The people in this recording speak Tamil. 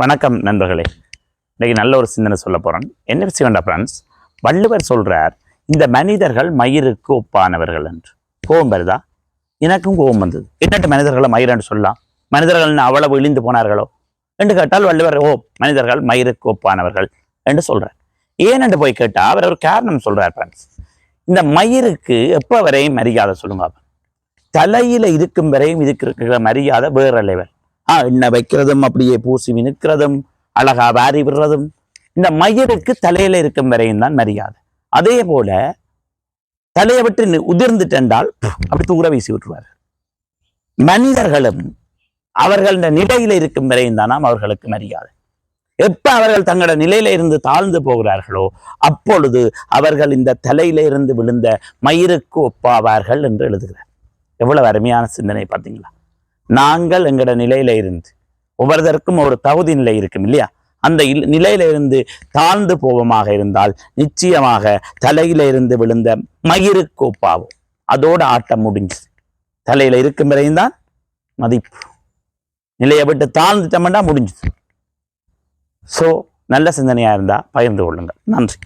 வணக்கம் நண்பர்களே. இன்னைக்கு நல்ல ஒரு சிந்தனை சொல்ல போறேன். என்ன விஷயம் ஃப்ரெண்ட்ஸ்? வள்ளுவர் சொல்றார் இந்த மனிதர்கள் மயிருக்கு ஒப்பானவர்கள் என்று. கோபம் வருதா? எனக்கும் கோபம் வந்தது. என்னட்டு மனிதர்களை மயிரன்று சொல்லலாம்? மனிதர்கள் அவ்வளவு இழிந்து போனார்களோ? என்று கேட்டால் வள்ளுவர் ஓ மனிதர்கள் மயிருக்கு ஒப்பானவர்கள் என்று சொல்றார். என்று போய் கேட்டா அவர் ஒரு காரணம் சொல்கிறார் ஃப்ரெண்ட்ஸ். இந்த மயிருக்கு எப்போ வரையும் மரியாதை சொல்லுங்க தலையில் தலையில இருக்கும் வரையும் இதுக்கு இருக்கிற மரியாதை வேற லெவல் ஆ என்ன வைக்கிறதும் அப்படியே பூசி மினுக்கிறதும் அழகா வாரி விடுறதும் இந்த மயிருக்கு தலையில இருக்கும் வரையும் தான் மரியாதை. அதே போல தலையை விட்டு உதிர்ந்துட்டென்றால் அப்படி தூர வீசி விட்டுருவார். மனிதர்களும் அவர்கள் இந்த நிலையில இருக்கும் வரையும் தானாம் அவர்களுக்கு மரியாதை. எப்ப அவர்கள் தங்களோட நிலையில இருந்து தாழ்ந்து போகிறார்களோ அப்பொழுது அவர்கள் இந்த தலையில இருந்து விழுந்த மயிருக்கு ஒப்பாவார்கள் என்று எழுதுகிறார். எவ்வளவு அருமையான சிந்தனை பார்த்தீங்களா? நாங்கள் எங்களோட நிலையில இருந்து ஒவ்வொருதற்கும் ஒரு தகுதி நிலை இருக்கும் இல்லையா? அந்த இல்- நிலையில இருந்து தாழ்ந்து போவமாக இருந்தால் நிச்சயமாக தலையில இருந்து விழுந்த மயிருக்கு ஒப்பாவும் அதோட ஆட்டம் முடிஞ்சு தலையில இருக்கும் வரையும் தான் மதிப்பு. நிலையை விட்டு தாழ்ந்துட்டோம்னா முடிஞ்சுது. ஸோ நல்ல சிந்தனையா இருந்தா பகிர்ந்து கொள்ளுங்கள். நன்றி.